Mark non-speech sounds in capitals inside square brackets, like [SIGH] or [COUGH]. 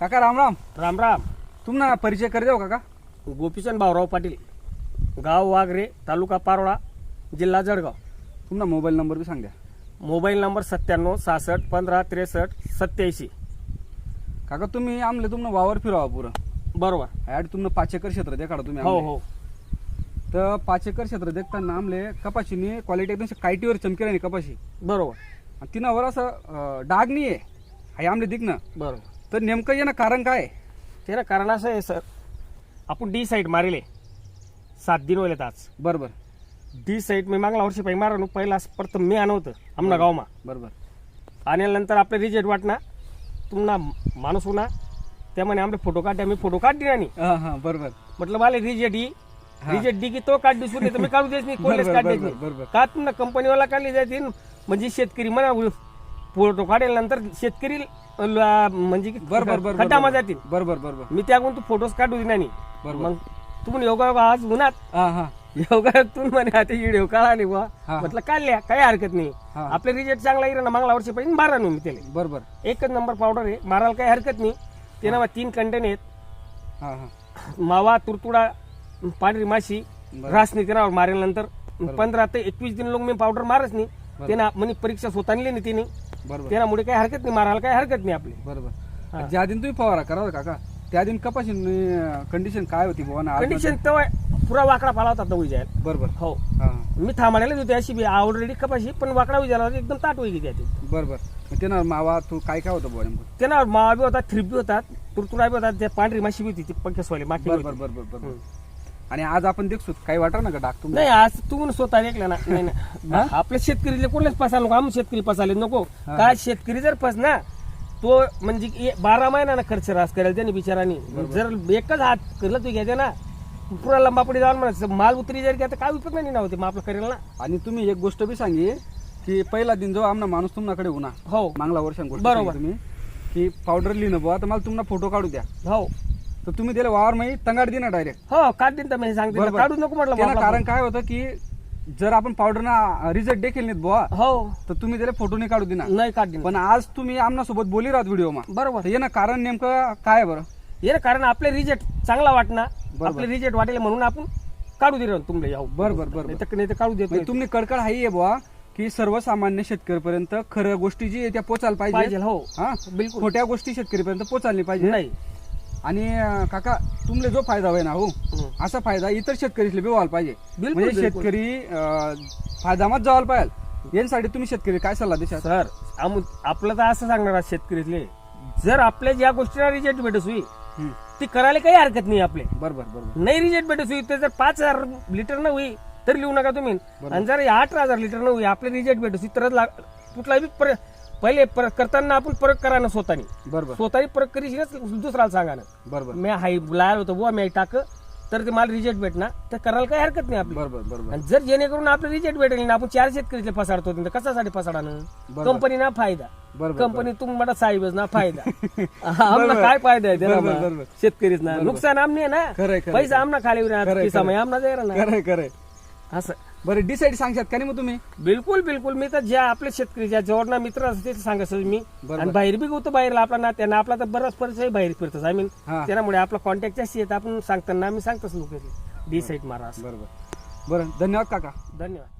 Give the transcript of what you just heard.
काका राम राम. राम राम. तुम्हाला परिचय कर देऊ काका? गोपीचंद भाऊराव पाटील गाव वाघरे तालुका पारोळा जिल्हा जळगाव. तुमचा मोबाईल नंबर बी सांग द्या. मोबाईल नंबर सत्त्याण्णव सहासष्ट पंधरा त्रेसष्ट सत्याऐंशी. काका तुम्ही आमले तुमनं वावर फिरावा पुरं. बरोबर. ॲड तुमनं पाच एकर क्षेत्र देखाडा तुम्ही हो आमले. हो. तर पाच एकर क्षेत्र देखताना आमले कपाशीनी क्वालिटी एकदम कायटीवर चमकी राहिली कपाशी. बरोबर. आणि तिनावर असं अं, डाग नाही आहे हाय आमले दिखणं. बरोबर. तर नेमकं ये ना कारण काय? आहे? ते ना कारण असं आहे सर. आपण डी साईड मारेले. सात दिन होलेत आज. बरोबर. डी साईड मी मागला वर्षी पाहिजे मारा पहिला प्रथम मी आणवतं आमना गावमा बरोबर. आल्यानंतर आपले रिजेक्ट वाटना तुम्हाला माणूस होना त्यामुळे आमचे फोटो काढते आम्ही फोटो काढते आणि हा हा बरोबर. म्हटलं मला रिजेक्ट ही. रिजेक्ट डी की तो काढ दिसून तर मी काढू देत नाही. [LAUGHS] कोणलेच बरोबर, काढ देत बरोबर, नाही. बरोबर. का तुम्हाला कंपनीवाला काढली जाते म्हणजे शेतकरी म्हणा फोटो काढेल नंतर शेतकरी ल- म्हणजे की खड्डामा जातील. बरोबर बरोबर मी त्याकडून तू फोटोज काढू दे नाही बरोबर. मग तुम्ही योगा आज उन्हात. हा हा. योगा तुम्ही म्हणे आता व्हिडिओ काढा नाही बुवा. हा. म्हटलं काढल्या काही हरकत नाही. हा. आपले रिजेक्ट चांगला येईल ना मागला वर्षी पाहिजे मारा मी त्याला. बरोबर एकच नंबर पावडर आहे मारायला काही हरकत नाही. ते ना तीन कंटेन आहेत. हा हा. मावा तुरतुडा पांढरी माशी बरं. रास नाही त्यावर मारेल पंधरा ते एकवीस दिन लोक मी पावडर मारच नाही. ते ना म्हणे परीक्षा स्वतः नाही तिने. बरोबर. त्यामुळे काही हरकत नाही मारायला काही हरकत नाही आपली. बरोबर. ज्या दिन तुम्ही फवारा करा काका त्या दिन कपाशी कंडिशन काय होती बुवा? कंडिशन तेव्हा पुरा वाकडा पाला होता तो जायला. बरोबर. हो. मी थांबायलाच होते अशी बी ऑलरेडी कपाशी पण वाकडा होता एकदम ताट होई त्यात बरोबर. मग ते ना मावा तू काय काय होतं बुवा त्यांना मावा बी होता थ्रिप बी होता तुरतुडा बी होता त्या पांढरी माशी बी होती ती माखी बरोबर. बरोबर बरोबर आणि आज आपण देखतो काही वाटत ना का डाक तुम्ही नाही आज तू स्वतः ऐकलं ना. नाही ना [LAUGHS] आपल्या शेतकरीले कोणलेच पसायला नको आम्ही शेतकरी पसाले नको. काय शेतकरी जर फस ना तो म्हणजे की बारा महिना खर्च रास करेल त्याने बिचारानी. जर एकच हात करलं तू घ्यायचं ना पुरा लंबापुढे जाऊन म्हणायचं माल उतरी जर घ्या तर काय उपयोग नाही ना होते मग आपलं करेल ना. आणि तुम्ही एक गोष्ट बी सांगी की पहिला दिन जो आमना माणूस तुमच्याकडे उन्हा हो. मागला वर्षां गोष्ट बरोबर. तुम्ही की पावडर लिहिणं बुवा तर मला तुम्हाला फोटो काढू द्या. हो. तर तुम्ही त्याला वावर माही तंगाड दिना डायरेक्ट हो काढ दिन तर मी सांगते काढू नको म्हटलं त्याला. कारण काय होतं की जर आपण पावडर ना रिझल्ट देखील नाहीत बुवा हो. तर तुम्ही त्याला फोटो नाही काढू देना. नाही काढ दिन. पण आज तुम्ही आमना सोबत बोली राहत व्हिडिओ मा. बरोबर. तर ये ना कारण नेमकं काय आहे बरं? ये ना कारण आपले रिजेक्ट चांगला बरोबर. आपले रिजेक्ट वाटेल म्हणून आपण काढू दे तुमले याव. बरोबर बरोबर नाही तर नाही तर काढू देत म्हणजे तुम्ही कडकड हाई आहे बुवा की सर्वसामान्य शेतकऱ्यापर्यंत खरं गोष्टी जी आहे त्या पोचायला पाहिजे. पाहिजे हो. हा? बिलकुल. खोट्या गोष्टी शेतकरीपर्यंत पोचायला पाहिजे. नाही. आणि अं, काका तुमले जो फायदा होय ना हो. असा फायदा इतर शेतकरीला बी व्हायला पाहिजे. बिलकुल, म्हणजे बिलकुल. शेतकरी अं, फायदामत जावायला पाहिजे. यांसाठी तुम्ही शेतकरी काय सल्ला देशाल? सर आम- आपलं तर असं सांगणार आहे शेतकरीतले जर आपल्या ज्या गोष्टीला रिजेक्ट भेटस होई हम्म. ती करायला काही हरकत नाही आपले. बरोबर बरोबर. नाही रिजेक्ट भेटस होई तर जर पाच हजार लिटर न होई तरी लिहू नका तुम्ही. आणि जर आठ हजार लिटर न होई आपले रिजेक्ट भेटस होई तरच लाग- कुठला बी पर- पहिले पर- करताना आपण परत करा ना स्वतःनी. बरोबर. स्वतःनी परत करीशीनच दुसऱ्याला सांगा ना बरोबर. मी हाय लायल होतो बुवा मी टाक. तर ते मला रिजेक्ट भेटणार. तर करायला काही हरकत नाही आपली. बरोबर बरोबर. आणि जर जेणेकरून आपलं रिजेक्ट भेटेल ना आपण चार शेतकरीचे फसाडतो तर कशासाठी फसाडानं? बरोबर. कंपनी ना फायदा. बरोबर, कंपनी तुम मला साहेबच ना फायदा. [LAUGHS] आमना काय फायदा आहे त्याला बरोबर, मग? बरोबर. शेतकरीच ना. नुकसान आमने खरंय, ना. खरंय. पैसा आमना खाली खरंय, किसा खरंय. आमना जायला ना. खरंय खरंय. असं. बरं डिसाईड सांगशात का नाही मग तुम्ही? बिलकुल बिलकुल. मी तर ज्या आपले शेतकरी ज्या जवळ मित्र असते ते सांगत मी. बरोबर. आणि बाहेर बी होतो बाहेर आपला ना त्यांना आपला तर बराच परिचय बाहेर फिरतोच. आय मीन हा. त्यामुळे आपला कॉन्टॅक्ट जास्ती येत. आपण सांगताना आम्ही सांगतोच लोक डी साईट मारा असं. बरोबर बरं धन्यवाद काका. धन्यवाद.